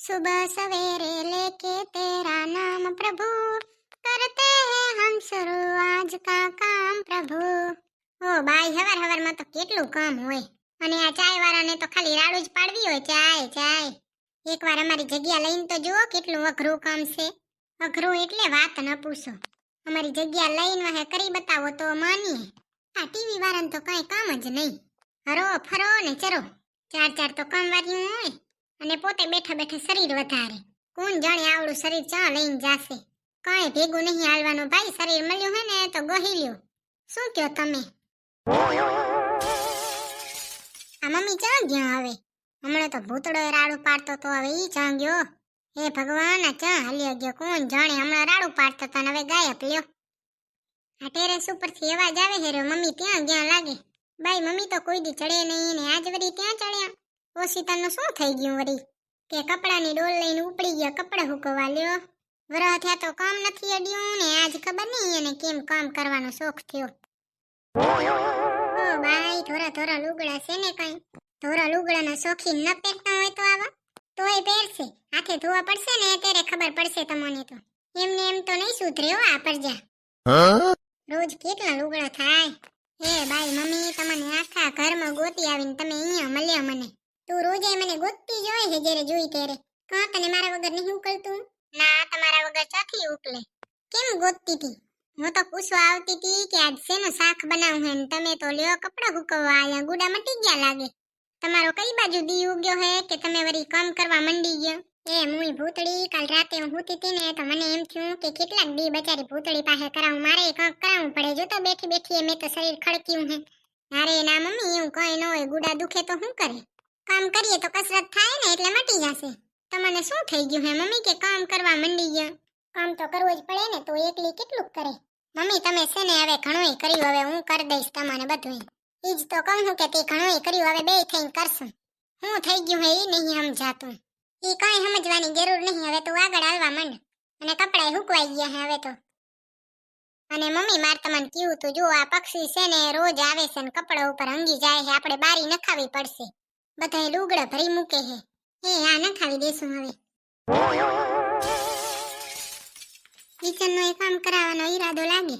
सुबह सवेरे लेके तेरा नाम प्रभु करते हैं हम शुरू आज का કામ પ્રભુ ઓ બાઈ હવાર હવારમાં તો કેટલું કામ હોય અને આ ચાય વાળાને તો ખાલી રાડું જ પાડવી હોય ચાય ચાય એકવાર અમારી જગ્યા લઈને તો જુઓ કેટલું અઘરું કામ છે અઘરું એટલે વાત ન પૂછો અમારી જગ્યા લઈને વાહે કરી બતાવો તો માનીએ આ ટીવી વાળાને તો કાંઈ કામ જ નહીં હરો ફરો ને ચરો ચાર ચાર તો કામ વાળ્યું હોય અને પોતે બેઠા બેઠા શરીર વધારે. કોણ જાણે આવડું શરીર ચા લઈને જાશે. કાંઈ ભેગું નહીં હાલવાનું ભાઈ, શરીર મળ્યું હે ને તો ગોહી લ્યો. શું કયો તમે? આ મમ્મી ચા ગયો હવે. હમણાં તો ભૂતળો રાડું પાડતો તો હવે ઈ ચા ગયો. હે ભગવાન, આ ચા હાલ્યો ગયો? કોણ જાણે હમણાં રાડું પાડતો તો હવે ગાયબ લ્યો. આ ટેરેસ ઉપરથી અવાજ આવે હે મમ્મી ત્યાં ગયા લાગે. બાઈ, મમ્મી તો કોઈ દી ચડે નહીં ને આજ વળી ત્યાં ચડ્યા. ઓશિતાનું શું થઈ ગયું વળી કે કપડાની ડોલ લઈને ઉપડી ગયા, કપડા હુકવા લ્યો. વરહ થયા તો કામ નથી અડ્યું ને આજ ખબર નહીં એને કેમ કામ કરવાનો શોખ થયો. ઓ બાઈ થોડા થોડા લુગડા છે ને કઈ? થોડા લુગડાના શોખીન ન પહેરતા હોય તો આવા? તોય પહેરશે. હાથે ધોવા પડશે ને ત્યારે ખબર પડશે તમને તો. એમને એમ તો નહીં સુધરે હો આ પરજા. રોજ કેટલા લુગડા થાય? હે બાઈ મમ્મી, તમને આખા ઘરમાં ગોતી આવીને તમે અહીંયા મળ્યા મને. તું રોજે મને ગોતતી જ છે જ્યારે જોઈ ત્યારે. કાં તને મારા વગર નહીં ઉકલતું ના, તમારા વગર ચાથી ઉકલે કેમ ગોતતી હતી હું તો પૂછવા આવતી હતી કે આજ શેનો શાક બનાવું હે તમે તો લ્યો કપડા હુકવવા આયા, ગુડા મટી ગયા લાગે. તમારો કઈ બાજુ દી ઉગ્યો હે કે તમે વળી કામ કરવા મંડી ગયો? એ મુઈ ભૂતળી, કાલ રાતે હું હુતી હતી ને તો મને એમ થયું કે કેટલાક દી બચારી ભૂતળી પાસે કરાવું, મારે કંઈક કરાવવું પડે. જો તો બેઠી બેઠી મેં તો શરીર ખડક્યું હે. અરે ના મમ્મી, એવું કઈ ન હોય, ગુડા દુખે તો શું કરે? કામ કરીએ તો કસરત થાય ને એટલે મટી જશે. તમને શું થઈ ગયું હે મમ્મી કે કામ કરવા મંડી ગયા? કામ તો કરવું જ પડે ને તો એકલી કેટલું કરે? મમ્મી, તમે છે ને હવે ઘણુંય કર્યું, હવે હું કરી દઈશ તમને બધું એ જ તો કહું છું કે તે ઘણુંય કર્યું, હવે બે થઈને કરશું. હું થઈ ગયું હે એ નહીં સમજાતું. એ કઈ સમજવાની જરૂર નહીં, હવે તું આગળ આવવા માંડ. અને કપડાય હુકવાઈ ગયા હે હવે તો. અને મમ્મી, માર તમને કીધું તું, જો આ પક્ષી છે ને રોજ આવે છે ને કપડા ઉપર હંગી જાય છે આપણે બારી નખાવી પડશે. બધાય લુગડા ભરી મૂકે છે એ આ નખાવી દેશું હવે. કિચનનો એ કામ કરાવવાનો ઈરાદો લાગે.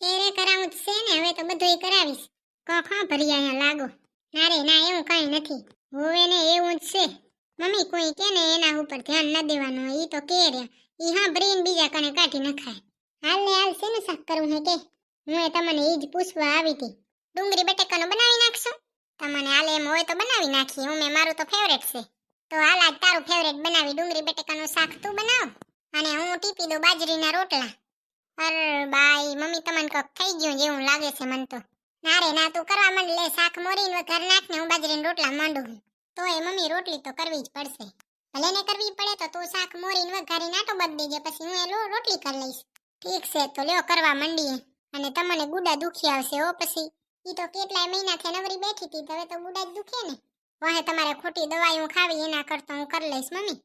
તેરે કરાવું છે ને, હવે તો બધુંય કરાવીશ. કોખા ભરી અહીંયા લાગો. ના રે ના, એવું કઈ નથી. હોવે ને, એવું જ છે. મમ્મી કોઈ કે ને, એના ઉપર ધ્યાન ના દેવાનું ઈ તો કે રે ઈ હા બ્રેન બીજા કને કાઢી નખાય. હાલ ને હાલ શેનું શાક કરવું હે કે? હું એ તમને ઈ જ પૂછવા આવી હતી. ડુંગળી, બટેકાનું બનાવી નાખશો? તમને હાલ એમ હોય તો બનાવી નાખીએ હું મેં, મારું તો ફેવરેટ છે. તો હાલ આજ તારું ફેવરેટ બનાવી. ડુંગળી, બટેકાનું શાક તું બનાવ. અને હું ટીપી દઉં બાજરીના રોટલા. અર બાઈ, મમ્મી તમને કોક થઈ ગયું જેવું લાગે છે મને તો. ના રે, ના, તું કરવા માંડ. લે, શાક મોરીને ઘર નાખ ને હું બાજરીના રોટલા માંડું તો એ મમ્મી રોટલી તો કરવી જ પડશે. ભલે ને કરવી પડે તો તું શાક મોરીને વઘારી નાટો બદ દેજે. પછી હું એ રોટલી કરી લઈશ. ઠીક છે, તો લ્યો, કરવા માંડીએ. અને તમને ગુડા દુખી આવશે હો પછી. ઈ તો કેટલાય મહિનાથી નવરી બેઠી હતી તો, હવે તો ગુડા જ દુખે ને. વાહે તમારે ખોટી દવાઈઓ ખાવી, એના કરતો હું કરી લઈશ, મમ્મી.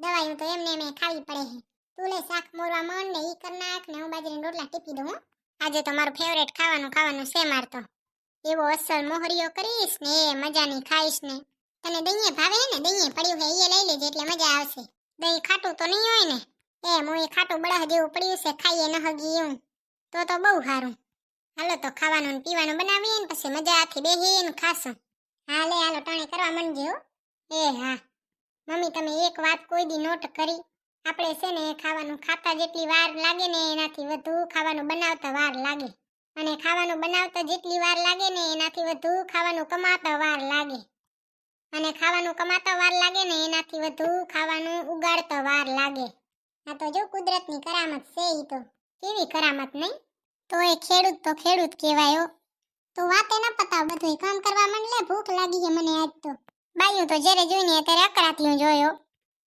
દવાઈઓ તો એમને એમ ખાવી પડે હે. તું લે શાક મોરવા મન ને ઈ કર નાખ ને હું બાજરીના રોટલા ટીપી દઉં આજે તો મારું ફેવરેટ ખાવાનું ખાવાનું છે મારતો એવો અસલ મોહરીઓ કરીશ ને એ મજાની ખાઈશ ને. તને દહીંએ ભાવે ને? દહીંએ પડ્યું છે એ લઈ લેજે એટલે મજા આવશે. દહીં ખાટું તો નહીં હોય ને? એ હું એ ખાટું બળહ જેવું પડ્યું છે, ખાઈએ ન હગી એવું તો તો બહુ સારું હાલો તો ખાવાનું પીવાનું બનાવીએ ને પછી મજાથી બેહીને ખાશું. હાલે હાલો, ટાણે કરવા માંડજે હો. એ, હા. મમ્મી, તમે એક વાત કોઈ દી નોટ કરી. આપણે છે ને ખાવાનું ખાતા જેટલી વાર લાગે ને એનાથી વધુ ખાવાનું બનાવતા વાર લાગે. અને ખાવાનું બનાવતા જેટલી વાર લાગે ને એનાથી વધુ ખાવાનું કમાતા વાર લાગે. અને ખાવાનું કમાતા વાર લાગે ને એનાથી વધુ ખાવાનું ઉગાડતા વાર લાગે. આ તો જો કુદરતની કરામત છે ઈ તો. કેવી કરામત નહીં? તો એ ખેડૂત તો ખેડૂત કહેવાયો તો વાતે ન પતાવ બધું કામ કરવા માંડ ભૂખ લાગી છે મને આજ તો. બાયું તો જ્યારે જોઈને ત્યારે અકળાતીયું જોયો.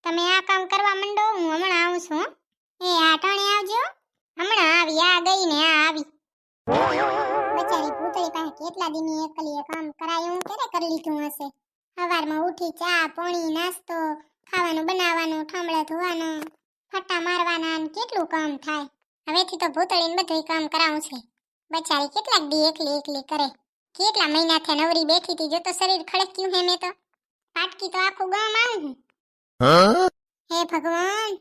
તમે આ કામ કરવા માંડો, હું હમણાં આવું છું એ આ ટાણે આવજો હમણાં આવી, આ ગઈ ને આ આવી. બચારી ભૂતળી પાસે કેટલા દીની એકલીએ કામ કરાયું? ક્યારે કરી લીધું હશે? સવારમાં ઉઠી ચા, પાણી, નાસ્તો, ખાવાનું બનાવવાનું ઠામડા ધોવાનું ફટા મારવાના કેટલું કામ થાય? હવેથી તો ભૂતળીને બધું કામ કરાવું છે. બચારી કેટલાક દી એકલી એકલી કરે. કેટલા મહિનાથી નવરી બેઠી હતી જો તો શરીર ખડક્યું હે મેં તો. પાટકી તો આખું ગામ આવું હું. ભગવાન.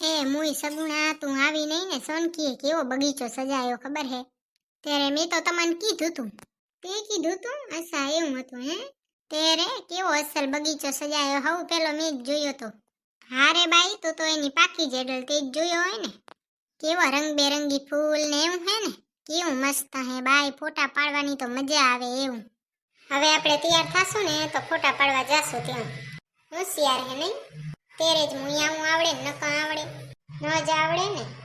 એ મુઈ સગુણા તું આવી નહીં ને સોનકીએ કેવો બગીચો સજાયો ખબર હે? ત્યારે મેં તો તમને કીધું તું. તે કીધું તું? અચ્છા એવું હતું હે? તેરે કેવો અસલ બગીચો સજાયો? હવ પેલો મેં જ જોયો તો. હારે બાઈ, તું તો એની પાકી જેડલ તે જ જોયો હોય ને. કેવા રંગબેરંગી ફૂલ ને એવું હે ને. કેવું મસ્ત હે બાઈ, ફોટા પાડવાની તો મજા આવે એવું. હવે આપણે તૈયાર થાશું ને તો ફોટા પાડવા જાશું ત્યાં. હોશિયાર હે નહીં? તેરે જ મુયાવું આવડે નકા આવડે. ન જ આવડે ને.